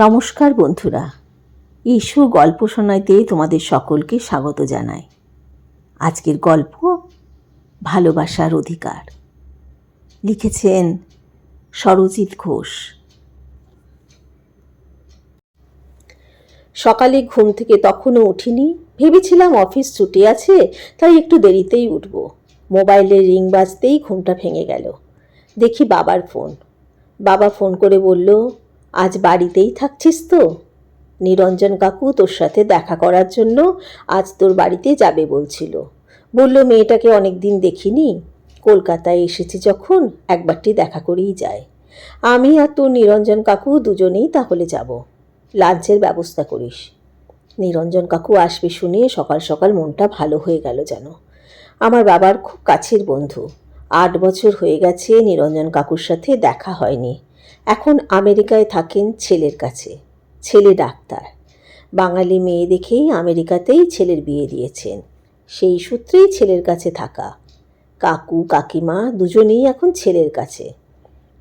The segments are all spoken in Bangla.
নমস্কার বন্ধুরা। ইস্যু গল্প শোনাইতে তোমাদের সকলকে স্বাগত জানাই। আজকের গল্প ভালোবাসার অধিকার। লিখেছেন সরজিৎ ঘোষ। সকালে ঘুম থেকে তখনও উঠিনি। ভেবেছিলাম অফিস ছুটি আছে, তাই একটু দেরিতেই উঠব। মোবাইলের রিং বাজতেই ঘুমটা ভেঙে গেল। দেখি বাবার ফোন। বাবা ফোন করে বলল আজ বাড়িতেই থাকছিস তো? নিরঞ্জন কাকু তোর সাথে দেখা করার জন্য আজ তোর বাড়িতে যাবে বলছিল। বলল, মেয়েটাকে অনেক দিন দেখিনি। কলকাতায় এসেছি যখন, একবারটি দেখা করেই যায়। আমি আর তোর নিরঞ্জন কাকু দুজনেই তাহলে যাব। লাঞ্চের ব্যবস্থা করিস। নিরঞ্জন কাকু আসবে শুনে সকাল সকাল মনটা ভালো হয়ে গেল যেন। আমার বাবার খুব কাছের বন্ধু। আট বছর হয়ে গেছে নিরঞ্জন কাকুর সাথে দেখা হয়নি। এখন আমেরিকায় থাকেন ছেলের কাছে, ছেলে ডাক্তার। বাঙালি মেয়ে দেখেই আমেরিকাতেই ছেলের বিয়ে দিয়েছেন। সেই সূত্রেই ছেলের কাছে থাকা। কাকু, কাকিমা দুজনেই এখন ছেলের কাছে।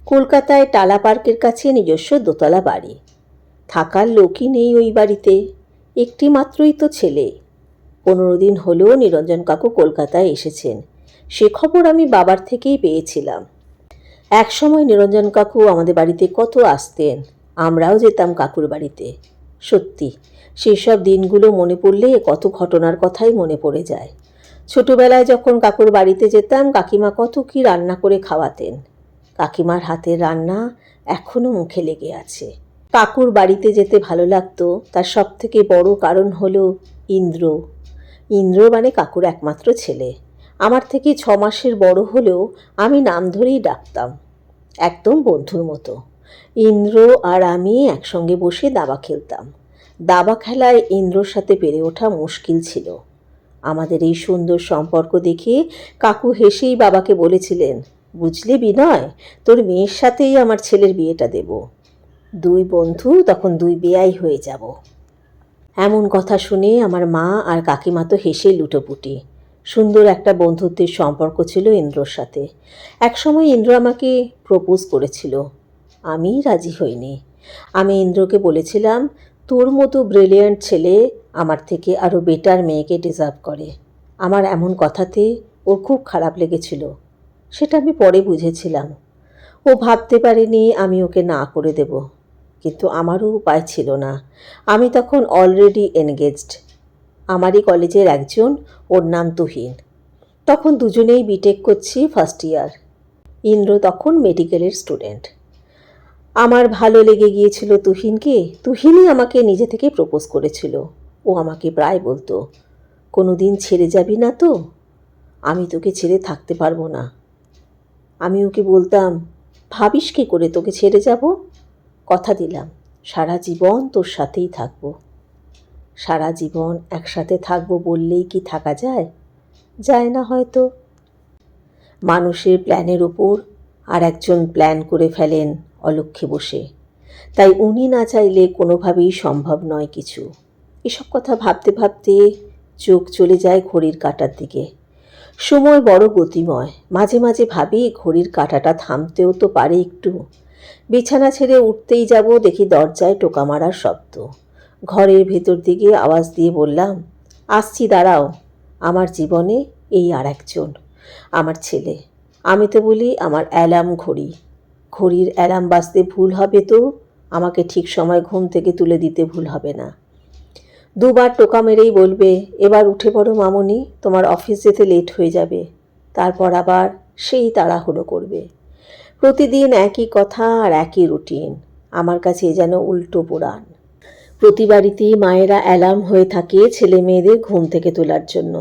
কলকাতায় টালা পার্কের কাছে নিজস্ব দোতলা বাড়ি। থাকার লোকই নেই ওই বাড়িতে। একটি মাত্রই তো ছেলে। পনেরো দিন হলেও নিরঞ্জন কাকু কলকাতায় এসেছেন। সে খবর আমি বাবার থেকেই পেয়েছিলাম। এক সময় নিরঞ্জন কাকু আমাদের বাড়িতে কত আসতেন, আমরাও যেতাম কাকুর বাড়িতে। সত্যি সেই সব দিনগুলো মনে পড়লে কত ঘটনার কথাই মনে পড়ে যায়। ছোটবেলায় যখন কাকুর বাড়িতে যেতাম, কাকিমা কত কি রান্না করে খাওয়াতেন। কাকিমার হাতের রান্না এখনও মুখে লেগে আছে। কাকুর বাড়িতে যেতে ভালো লাগতো, তার সব থেকে বড় কারণ হলো ইন্দ্র। ইন্দ্র মানে কাকুর একমাত্র ছেলে। আমার থেকে ছ মাসের বড় হলেও আমি নাম ধরেই ডাকতাম, একদম বন্ধুর মতো। ইন্দ্র আর আমি একসঙ্গে বসে দাবা খেলতাম। দাবা খেলায় ইন্দ্রর সাথে পেরে ওঠা মুশকিল ছিল। আমাদের এই সুন্দর সম্পর্ক দেখে কাকু হেসেই বাবাকে বলেছিলেন, বুঝলে বিনয়, তোর মেয়ের সাথেই আমার ছেলের বিয়েটা দেব। দুই বন্ধু, তখন দুই বেয়াই হয়ে যাব। এমন কথা শুনে আমার মা আর কাকিমা তো হেসে লুটোপুটি। সুন্দর একটা বন্ধুত্বের সম্পর্ক ছিল ইন্দ্রর সাথে। একসময় ইন্দ্র আমাকে প্রপোজ করেছিল। আমি রাজি হইনি। আমি ইন্দ্রকে বলেছিলাম, তোর মতো ব্রিলিয়ান্ট ছেলে আমার থেকে আরও বেটার মেয়েকে ডিজার্ভ করে। আমার এমন কথাতে ওর খুব খারাপ লেগেছিল। সেটা আমি পরে বুঝেছিলাম। ও ভাবতে পারেনি আমি ওকে না করে দেব। কিন্তু আমারও উপায় ছিল না। আমি তখন অলরেডি এনগেজড আমারই কলেজের একজন, ওর নাম তুহিন। তখন দুজনেই বিটেক করছি ফার্স্ট ইয়ার ইন্দ্র তখন মেডিকেলের স্টুডেন্ট আমার ভালো লেগে গিয়েছিল তুহিনকে। তুহিনই আমাকে নিজে থেকে প্রপোজ করেছিল। ও আমাকে প্রায় বলতো কোনো দিন ছেড়ে যাবি না তো? আমি তোকে ছেড়ে থাকতে পারব না। আমি ওকে বলতাম, ভাবিস কি করে তোকে ছেড়ে যাব? কথা দিলাম, সারা জীবন তোর সাথেই থাকব। সারা জীবন একসাথে থাকব বললেই কি থাকা যায়? যায় না হয়তো। মানুষের প্ল্যানের ওপর আর একজন প্ল্যান করে ফেলেন অলক্ষে বসে। তাই উনি না চাইলে কোনোভাবেই সম্ভব নয় কিছু। এসব কথা ভাবতে ভাবতে চোখ চলে যায় ঘড়ির কাটার দিকে। সময় বড় গতিময়। মাঝে মাঝে ভাবি ঘড়ির কাঁটাটা থামতেও তো পারে একটু। বিছানা ছেড়ে উঠতেই যাব দেখি দরজায় টোকা মারার শব্দ। ঘরের ভেতর দিকে আওয়াজ দিয়ে বললাম, আসছি, দাঁড়াও। আমার জীবনে এই আর একজন আমার ছেলে। আমি তো বলি আমার অ্যালার্ম ঘড়ি। ঘড়ির অ্যালার্ম বাজতে ভুল হবে তো? আমাকে ঠিক সময় ঘুম থেকে তুলে দিতে ভুল হবে না। দুবার টোকা মেরেই বলবে, এবার উঠে পড়ো মামনি, তোমার অফিস যেতে লেট হয়ে যাবে। তারপর আবার সেই তাড়াহুড়ো করবে। প্রতিদিন একই কথা আর একই রুটিন। আমার কাছে যেন উল্টো পুরাণ প্রতি বাড়িতেই মায়েরা অ্যালার্ম হয়ে থাকে ছেলে মেয়েদের ঘুম থেকে তোলার জন্য।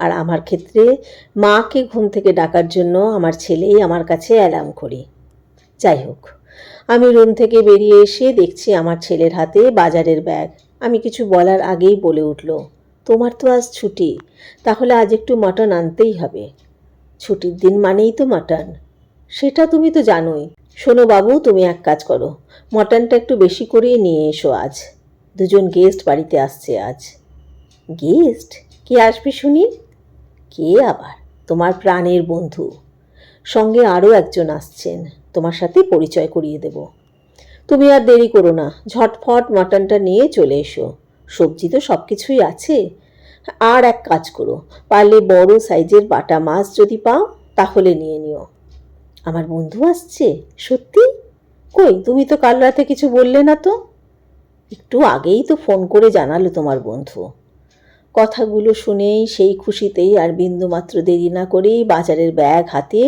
আর আমার ক্ষেত্রে মাকে ঘুম থেকে ডাকার জন্য আমার ছেলেই আমার কাছে অ্যালার্ম করি। যাই হোক, আমি রুম থেকে বেরিয়ে এসে দেখছি আমার ছেলের হাতে বাজারের ব্যাগ। আমি কিছু বলার আগেই বলে উঠল, তোমার তো আজ ছুটি, তাহলে আজ একটু মাটন আনতেই হবে। ছুটির দিন মানেই তো মাটন? সেটা তুমি তো জানোই। শোনো বাবু, তুমি এক কাজ করো, মটনটা একটু বেশি করেই নিয়ে এসো আজ। দুজন গেস্ট বাড়িতে আসছে আজ। গেস্ট? কে আসবে শুনি? কে আবার? তোমার প্রাণের বন্ধু। সঙ্গে আরও একজন আসছেন, তোমার সাথে পরিচয় করিয়ে দেব। তুমি আর দেরি করো না, ঝটফট মাটনটা নিয়ে চলে এসো। সবজি তো সব কিছুই আছে। আর এক কাজ করো, পারলে বড় সাইজের বাটা মাছ যদি পাও, তাহলে নিয়ে নিও। আমার বন্ধু আসছে, সত্যি? কই, তুমি তো কাল রাতে কিছু বললে না তো? একটু আগেই তো ফোন করে জানালো তোমার বন্ধু। কথাগুলো শুনেই সেই খুশিতেই আর বিন্দুমাত্র দেরি না করেই বাজারের ব্যাগ হাতে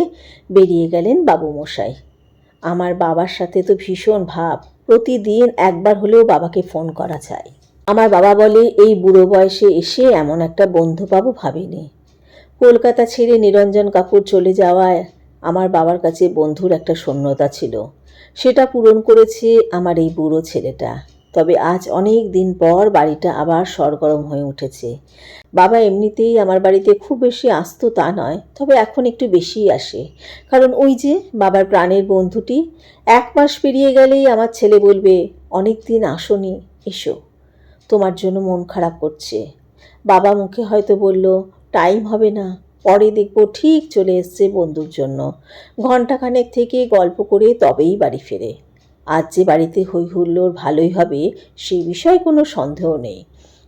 বেরিয়ে গেলেন বাবু মশাই আমার বাবার সাথে তো ভীষণ ভাব, প্রতিদিন একবার হলেও বাবাকে ফোন করা চাই আমার বাবা বলে, এই বুড়ো বয়সে এসে এমন একটা বন্ধু পাবো ভাবিনি। কলকাতা ছেড়ে নিরঞ্জন কাপুর চলে যাওয়ায় আমার বাবার কাছে বন্ধুর একটা শূন্যতা ছিল। সেটা পূরণ করেছে আমার এই বুড়ো ছেলেটা। তবে আজ অনেক দিন পর বাড়িটা আবার সরগরম হয়ে উঠেছে। বাবা এমনিতেই আমার বাড়িতে খুব বেশি আসতো তা নয়, তবে এখন একটু বেশিই আসে। কারণ ওই যে বাবার প্রাণের বন্ধুটি, এক মাস পেরিয়ে গেলেই আমার ছেলে বলবে, অনেক দিন আসনি, এসো। তোমার জন্য মন খারাপ করছে। বাবা মুখে হয়তো বলল, টাইম হবে না, পরে দেখব ঠিক চলে এসছে বন্ধুর জন্য। ঘণ্টাখানেক থেকে গল্প করে তবেই বাড়ি ফেরে। আজ যে বাড়িতে হই হুল্লোড় ভালোই হবে, সেই বিষয়ে কোনো সন্দেহ নেই।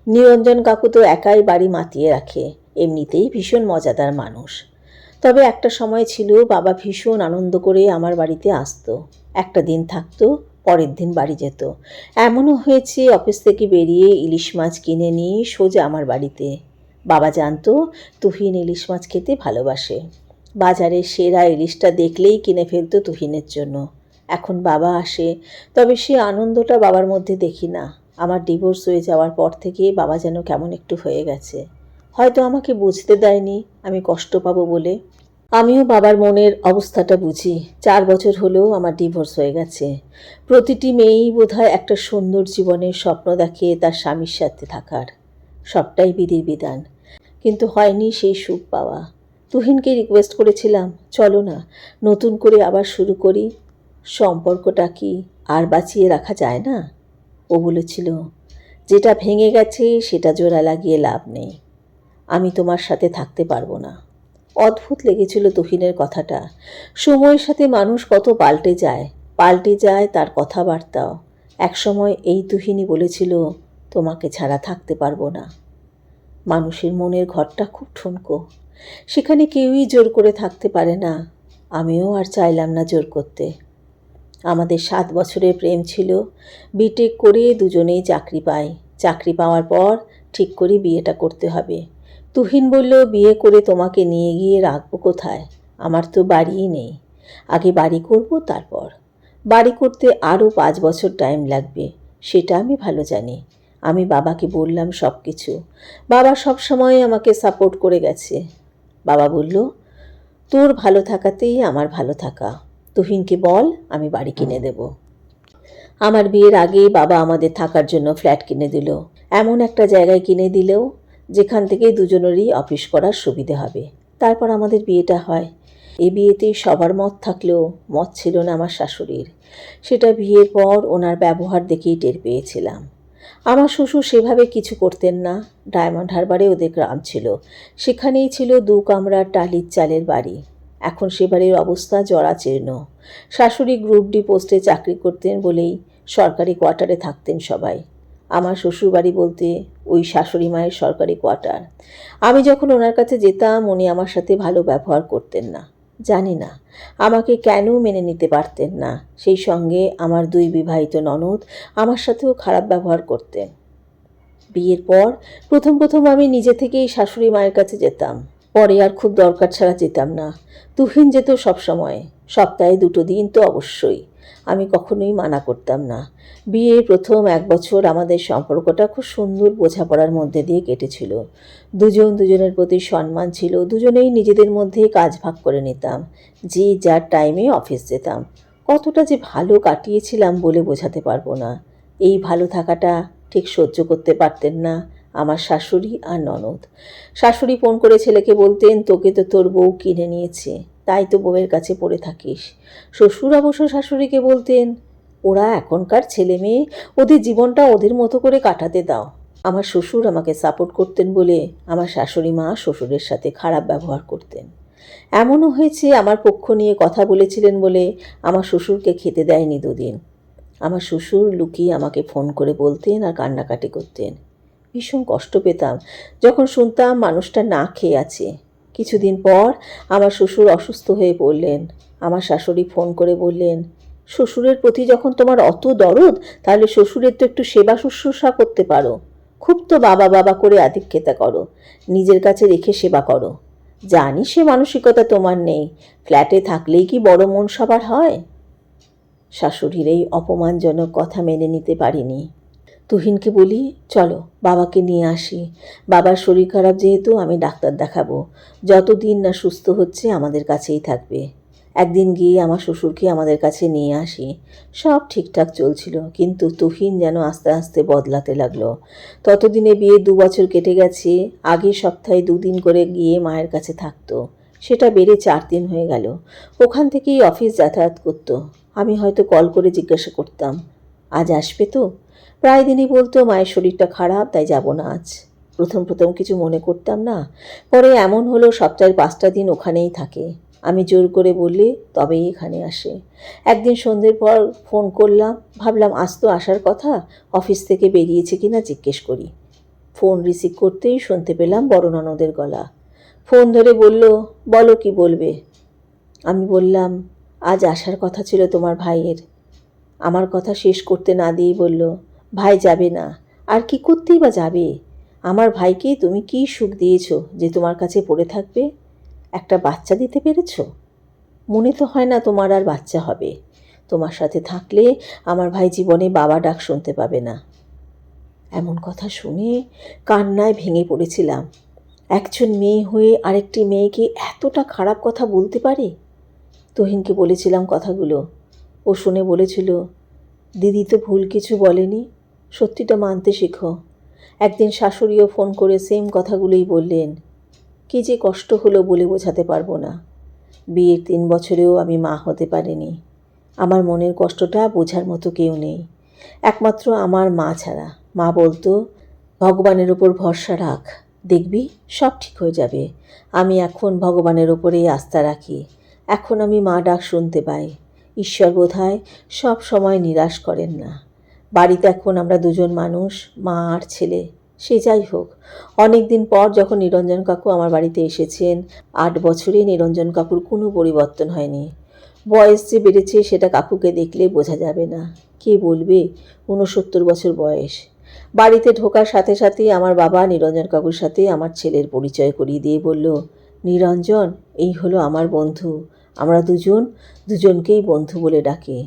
নিরঞ্জন কাকু তো একাই বাড়ি মাতিয়ে রাখে, এমনিতেই ভীষণ মজাদার মানুষ। তবে একটা সময় ছিল, বাবা ভীষণ আনন্দ করে আমার বাড়িতে আসতো। একটা দিন থাকতো, পরের দিন বাড়ি যেত। এমনও হয়েছে, অফিস থেকে বেরিয়ে ইলিশ মাছ কিনে নিয়ে সোজা আমার বাড়িতে। বাবা জানতো, তুহিন ইলিশ মাছ খেতে ভালোবাসে। বাজারে সেরা ইলিশটা দেখলেই কিনে ফেলতো তুহিনের জন্য। এখন বাবা আসে, তবে সে আনন্দটা বাবার মধ্যে দেখি না। আমার ডিভোর্স হয়ে যাওয়ার পর থেকে বাবা যেন কেমন একটু হয়ে গেছে। হয়তো আমাকে বুঝতে দেয়নি, আমি কষ্ট পাবো বলে। আমিও বাবার মনের অবস্থাটা বুঝি। চার বছর হলেও আমার ডিভোর্স হয়ে গেছে। প্রতিটি মেয়েই বোধহয় একটা সুন্দর জীবনের স্বপ্ন দেখে তার স্বামীর সাথে থাকার। সবটাই বিধির বিধান। কিন্তু হয়নি সেই সুখ পাওয়া। তুহিনকে রিকোয়েস্ট করেছিলাম, চলো না, নতুন করে আবার শুরু করি। সম্পর্কটা কি আর বাঁচিয়ে রাখা যায় না? ও বলেছিল, যেটা ভেঙে গেছে, সেটা জোড়া লাগিয়ে লাভ নেই। আমি তোমার সাথে থাকতে পারব না। অদ্ভুত লেগেছিল তুহিনের কথাটা। সময়ের সাথে মানুষ কত পাল্টে যায় পাল্টে যায় তার কথাবার্তাও। একসময় এই তুহিনই বলেছিল, তোমাকে ছাড়া থাকতে পারব না। মানুষের মনের ঘরটা খুব ঠুনকো। সেখানে কেউই জোর করে থাকতে পারে না। আমিও আর চাইলাম না জোর করতে। আমাদের সাত বছরের প্রেম ছিল। বিটেক করে দুজনেই চাকরি পাই চাকরি পাওয়ার পর ঠিক করে বিয়েটা করতে হবে। তুহিন বলল, বিয়ে করে তোমাকে নিয়ে গিয়ে রাখব কোথায়? আমার তো বাড়িই নেই। আগে বাড়ি করব তারপর। বাড়ি করতে আরও পাঁচ বছর টাইম লাগবে, সেটা আমি ভালো জানি। আমি বাবাকে বললাম সব কিছু বাবা সব সময় আমাকে সাপোর্ট করে গেছে। বাবা বলল, তোর ভালো থাকাতেই আমার ভালো থাকা। তুহিনকে বল, আমি বাড়ি কিনে দেব। আমার বিয়ের আগেই বাবা আমাদের থাকার জন্য ফ্ল্যাট কিনে দিল। এমন একটা জায়গায় কিনে দিলেও যেখান থেকে দুজনেরই অফিস করার সুবিধে হবে। তারপর আমাদের বিয়েটা হয়। এই বিয়েতেই সবার মত থাকলেও মত ছিল না আমার শাশুড়ির। সেটা বিয়ের পর ওনার ব্যবহার দেখেই টের পেয়েছিলাম। আমার শ্বশুর সেভাবে কিছু করতেন না। ডায়মন্ড হারবারে ওদের গ্রাম ছিল। সেখানেই ছিল দু কামরার টালির চালের বাড়ি। এখন সে বাড়ির অবস্থা জরাচীর্ণ। শাশুড়ি গ্রুপ ডি পোস্টে চাকরি করতেন বলেই সরকারি কোয়ার্টারে থাকতেন সবাই। আমার শ্বশুরবাড়ি বলতে ওই শাশুড়ি মায়ের সরকারি কোয়ার্টার। আমি যখন ওনার কাছে যেতাম, উনি আমার সাথে ভালো ব্যবহার করতেন না। জানি না, আমাকে কেন মেনে নিতে পারতেন না। সেই সঙ্গে আমার দুই বিবাহিত ননদ আমার সাথেও খারাপ ব্যবহার করতেন। বিয়ের পর প্রথম প্রথম আমি নিজে থেকেই শাশুড়ি মায়ের কাছে যেতাম। পরে আর খুব দরকার ছাড়া যেতাম না। তুহিন যেত সবসময় সপ্তাহে দুটো দিন তো অবশ্যই। আমি কখনোই মানা করতাম না। বিয়ের প্রথম এক বছর আমাদের সম্পর্কটা খুব সুন্দর বোঝাপড়ার মধ্যে দিয়ে কেটেছিল। দুজন দুজনের প্রতি সম্মান ছিল। দুজনেই নিজেদের মধ্যে কাজ ভাগ করে নিতাম। যে যার টাইমে অফিস যেতাম। কতটা যে ভালো কাটিয়েছিলাম বলে বোঝাতে পারব না। এই ভালো থাকাটা ঠিক সহ্য করতে পারতেন না। আমার শাশুড়ি আর ননদ। শাশুড়ি ফোন করে ছেলেকে বলতেন, তোকে তো তোর বউ কিনে নিয়েছে, তাই তো বউয়ের কাছে পড়ে থাকিস। শ্বশুর অবশ্য শাশুড়িকে বলতেন, ওরা এখনকার ছেলে মেয়ে, ওদের জীবনটা ওদের মতো করে কাটাতে দাও। আমার শ্বশুর আমাকে সাপোর্ট করতেন বলে আমার শাশুড়ি মা শ্বশুরের সাথে খারাপ ব্যবহার করতেন। এমনও হয়েছে, আমার পক্ষ নিয়ে কথা বলেছিলেন বলে আমার শ্বশুরকে খেতে দেয়নি দুদিন। আমার শ্বশুর লুকিয়ে আমাকে ফোন করে বলতেন আর কান্নাকাটি করতেন। ভীষণ কষ্ট পেতাম। যখন শুনতাম মানুষটা না খেয়ে আছে। কিছুদিন পর আমার শ্বশুর অসুস্থ হয়ে পড়লেন। আমার শাশুড়ি ফোন করে বললেন, শ্বশুরের প্রতি যখন তোমার অত দরদ, তাহলে শ্বশুরের তো একটু সেবা শুশ্রূষা করতে পারো। খুব তো বাবা বাবা করে আধিক্যতা করো। নিজের কাছে রেখে সেবা করো। জানি সে মানসিকতা তোমার নেই। ফ্ল্যাটে থাকলেই কি বড় মন সবার হয়? শাশুড়ির এই অপমানজনক কথা মেনে নিতে পারিনি। তুহিনকে বলি, চলো, বাবাকে নিয়ে আসি। বাবার শরীর খারাপ যেহেতু, আমি ডাক্তার দেখাবো। যতদিন না সুস্থ হচ্ছে, আমাদের কাছেই থাকবে। একদিন গিয়ে আমার শ্বশুরকে আমাদের কাছে নিয়ে আসি। সব ঠিকঠাক চলছিল, কিন্তু তুহিন যেন আস্তে আস্তে বদলাতে লাগল। ততদিনে বিয়ে দু বছর কেটে গেছে আগে সপ্তাহে দুদিন করে গিয়ে মায়ের কাছে থাকতো। সেটা বেড়ে চার দিন হয়ে গেল। ওখান থেকেই অফিস যাতায়াত করতো। আমি হয়তো কল করে জিজ্ঞাসা করতাম, আজ আসবে তো? প্রায় দিনই বলতো, মায়ের শরীরটা খারাপ, তাই যাব না আজ। প্রথম প্রথম কিছু মনে করতাম না, পরে এমন হলো সপ্তাহের পাঁচটা দিন ওখানেই থাকে। আমি জোর করে বললে, তবেই এখানে আসে। একদিন সন্ধ্যের পর ফোন করলাম, ভাবলাম, আজ তো আসার কথা, অফিস থেকে বেরিয়েছে কিনা জিজ্ঞেস করি। ফোন রিসিভ করতেই শুনতে পেলাম বড় ননদের গলা। ফোন ধরে বলল, বলো কি বলবে? আমি বললাম, আজ আসার কথা ছিল তোমার ভাইয়ের। আমার কথা শেষ করতে না দিয়েই বলল ভাই যাবে না। আর কি করতেই বা যাবে? আমার ভাইকে তুমি কি সুখ দিয়েছ যে তোমার কাছে পড়ে থাকবে? একটা বাচ্চা দিতে পেরেছ? মনে তো হয় না তোমার আর বাচ্চা হবে। তোমার সাথে থাকলে আমার ভাই জীবনে বাবা ডাক শুনতে পাবে না। এমন কথা শুনে কান্নায় ভেঙে পড়েছিলাম। একজন মেয়ে হয়ে আরেকটি মেয়েকে এতটা খারাপ কথা বলতে পারে? তোহিনকে বলেছিলাম কথাগুলো। ও শুনে বলেছিল দিদি তো ভুল কিছু বলেনি। সত্যিটা মানতে শেখো। একদিন শাশুড়িও ফোন করে সেম কথাগুলোই বললেন। কি যে কষ্ট হলো বলে বোঝাতে পারব না। বিয়ের তিন বছরেও আমি মা হতে পারিনি। আমার মনের কষ্টটা বোঝার মতো কেউ নেই। একমাত্র আমার মা ছাড়া। মা বলতো, ভগবানের ওপর ভরসা রাখ। দেখবি, সব ঠিক হয়ে যাবে। আমি এখন ভগবানের ওপরেই আস্থা রাখি। এখন আমি মা ডাক শুনতে পাই। ঈশ্বর বোধহয় সব সময় নিরাশ করেন না। বাড়িতে এখন আমরা দুজন মানুষ, মা আর ছেলে, সে যাই হোক। অনেক দিন পর যখন নিরঞ্জন কাকু আমার বাড়িতে এসেছেন, আট বছরে নিরঞ্জন কাকুর কোনো পরিবর্তন হয়নি। বয়স যে বেড়েছে সেটা কাকুকে দেখলে বোঝা যাবে না। কে বলবে? ঊনসত্তর বছর বয়স। বাড়িতে ঢোকার সাথে সাথে আমার বাবা নিরঞ্জন কাকুর সাথে আমার ছেলের পরিচয় করিয়ে দিয়ে বলল, নিরঞ্জন, এই হলো আমার বন্ধু। আমরা দুজন, দুজনকেই বন্ধু বলে ডাকে।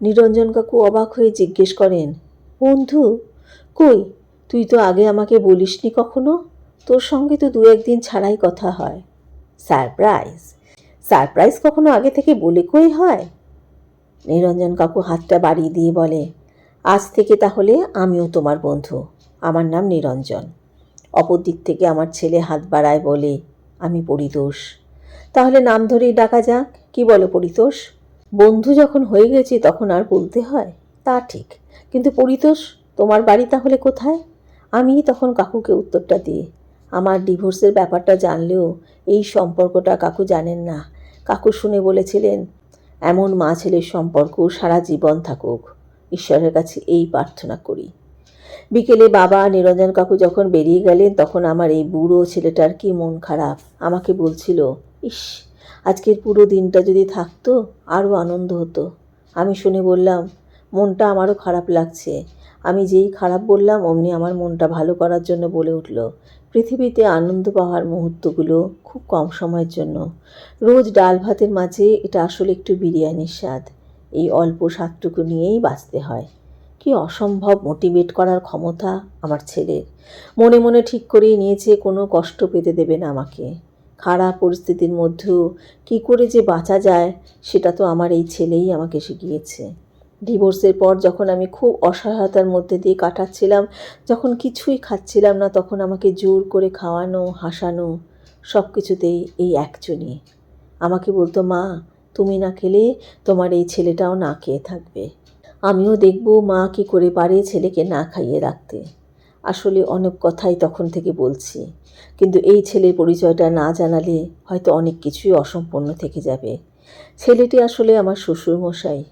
নিরঞ্জন কাকু অবাক হয়ে জিজ্ঞেস করেন, বন্ধু, কই? তুই তো আগে আমাকে বলিসনি কখনো? তোর সঙ্গে তো দু একদিন ছাড়াই কথা হয়। সারপ্রাইজ? সারপ্রাইজ কখনো আগে থেকে বলে কই হয়? নিরঞ্জন কাকু হাতটা বাড়িয়ে দিয়ে বলে, আজ থেকে তাহলে আমিও তোমার বন্ধু। আমার নাম নিরঞ্জন। অপর দিক থেকে আমার ছেলে হাত বাড়ায় বলে, আমি পরিতোষ। তাহলে নাম ধরেই ডাকা যাক। কি বলো পরিতোষ? বন্ধু যখন হয়ে গেছি তখন আর বলতে হয়, তা ঠিক। কিন্তু পরিতোষ, তোমার বাড়ি তাহলে কোথায়? আমি তখন কাকুকে উত্তরটা দিই। আমার ডিভোর্সের ব্যাপারটা জানলেও এই সম্পর্কটা কাকু জানেন না। কাকু শুনে বলেছিলেন, এমন মা ছেলের সম্পর্ক সারা জীবন থাকুক। ঈশ্বরের কাছে এই প্রার্থনা করি। বিকেলে বাবা নিরঞ্জন কাকু যখন বেরিয়ে গেলেন, তখন আমার এই বুড়ো ছেলেটার কি মন খারাপ? আমাকে বলছিল ইস, আজকের পুরো দিনটা যদি থাকতো, আরও আনন্দ হতো। আমি শুনে বললাম, মনটা আমারও খারাপ লাগছে। আমি যেই খারাপ বললাম, অমনি আমার মনটা ভালো করার জন্য বলে উঠল, পৃথিবীতে আনন্দ পাওয়ার মুহূর্তগুলো খুব কম সময়ের জন্য। রোজ ডাল ভাতের মাঝে এটা আসলে একটু বিরিয়ানির স্বাদ। এই অল্প স্বাদটুকু নিয়েই বাঁচতে হয়। কি অসম্ভব মোটিভেট করার ক্ষমতা আমার ছেলের। মনে মনে ঠিক করেই নিয়েছে, কোনো কষ্ট পেতে দেবে না আমাকে। খারাপ পরিস্থিতির মধ্যেও কী করে যে বাঁচা যায়, সেটা তো আমার এই ছেলেই আমাকে শিখিয়েছে। ডিভোর্সের পর যখন আমি খুব অসহায়তার মধ্যে দিয়ে কাটাচ্ছিলাম, যখন কিছুই খাচ্ছিলাম না, তখন আমাকে জোর করে খাওয়ানো, হাসানো সব কিছুতেই এই একজনই। আমাকে বলতো, মা, তুমি না খেলে তোমার এই ছেলেটাও না খেয়ে থাকবে। আমিও দেখব মা কি করে পারে ছেলেকে না খাইয়ে রাখতে। আসলে অনেক কথাই তখন থেকে বলছি। কিন্তু এই ছেলের পরিচয়টা না জানালে হয়তো অনেক কিছুই অসম্পূর্ণ থেকে যাবে। ছেলেটি আসলে আমার শ্বশুরমশাই।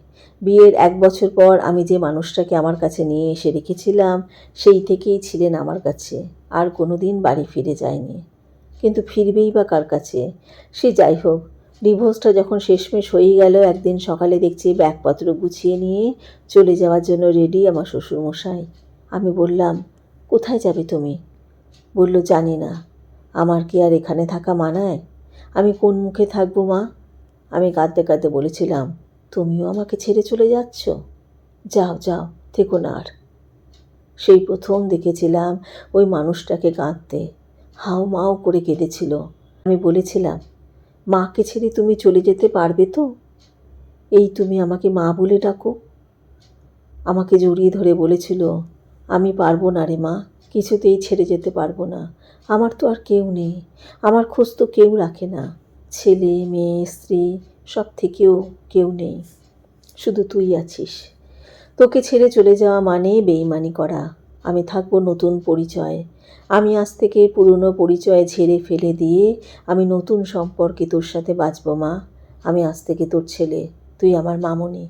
বিয়ের এক বছর পর আমি যে মানুষটাকে আমার কাছে নিয়ে এসে রেখেছিলাম, সেই থেকেই ছিলেন আমার কাছে। আর কোনো দিন বাড়ি ফিরে যায়নি। কিন্তু ফিরবেই বা কার কাছে? সে যাই হোক, ডিভোর্সটা যখন শেষমেশ হয়ে গেল, একদিন সকালে দেখছি ব্যাগপত্র গুছিয়ে নিয়ে চলে যাওয়ার জন্য রেডি আমার শ্বশুরমশাই। আমি বললাম কোথায় যাবে তুমি? বলল, জানি না। আমার কি আর এখানে থাকা মানায়? আমি কোন মুখে থাকব মা? আমি কাঁদতে কাঁদতে বলেছিলাম, তুমিও আমাকে ছেড়ে চলে যাচ্ছ? যাও যাও, থেকো না আর। সেই প্রথম দেখেছিলাম ওই মানুষটাকে কাঁদতে। হাও মাও করে কেঁদেছিল। আমি বলেছিলাম, মাকে ছেড়ে তুমি চলে যেতে পারবে তো? এই তুমি আমাকে মা বলে ডাকো। আমাকে জড়িয়ে ধরে বলেছিল আমি পারব না রে মা, কিছুতেই ছেড়ে যেতে পারব না। আমার তো আর কেউ নেই, আমার খোঁজ তো কেউ রাখে না। ছেলে, মেয়ে, স্ত্রী, সব থেকেও কেউ নেই, শুধু তুই আছিস। তোকে ছেড়ে চলে যাওয়া মানে বেইমানি করা। আমি থাকব নতুন পরিচয়। আমি আজ থেকে পুরনো পরিচয় ঝেড়ে ফেলে দিয়ে আমি নতুন সম্পর্কে তোর সাথে বাঁচবো মা। আমি আজ থেকে তোর ছেলে, তুই আমার মামনি।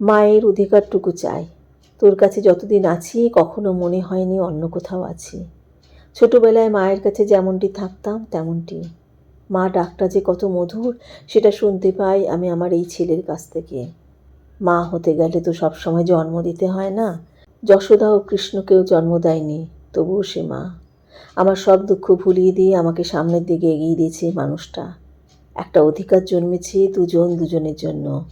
মায়ের অধিকারটুকু চাই। তোর কাছে যতদিন আছি, কখনো মনে হয়নি অন্য কোথাও আছি। ছোটবেলায় মায়ের কাছে যেমনটি থাকতাম, তেমনটি। মা ডাকটা যে কত মধুর, সেটা শুনতে পাই আমি আমার এই ছেলের কাছ থেকে। মা হতে গেলে তো সবসময় জন্ম দিতে হয় না। যশোদা ও কৃষ্ণকেও জন্ম দেয়নি, তবুও সে মা। আমার সব দুঃখ ভুলিয়ে দিয়ে আমাকে সামনের দিকে এগিয়ে দিয়েছে মানুষটা। একটা অধিকার জন্মেছে দুজন দুজনের জন্য।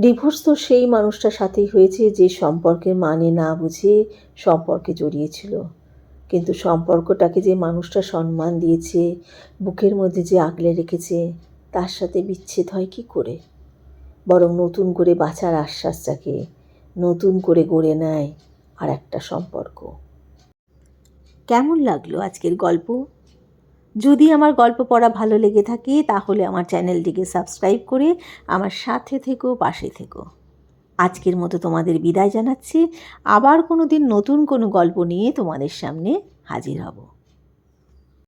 ডিভোর্স তো সেই মানুষটার সাথেই হয়েছে যে সম্পর্কের মানে না বুঝে সম্পর্কে জড়িয়েছিল। কিন্তু সম্পর্কটাকে যে মানুষটা সম্মান দিয়েছে, বুকের মধ্যে যে আগলে রেখেছে, তার সাথে বিচ্ছেদ হয় কি করে? বরং নতুন করে বাঁচার আশ্বাসটাকে নতুন করে গড়ে নেয় আর একটা সম্পর্ক। কেমন লাগল আজকের গল্প? যদি আমার গল্প পড়া ভালো লেগে থাকে, তাহলে আমার চ্যানেলটিকে সাবস্ক্রাইব করে আমার সাথে থেকো, পাশে থেকো। আজকের মতো তোমাদের বিদায় জানাচ্ছি। আবার কোনো দিন নতুন কোনো গল্প নিয়ে তোমাদের সামনে হাজির হব।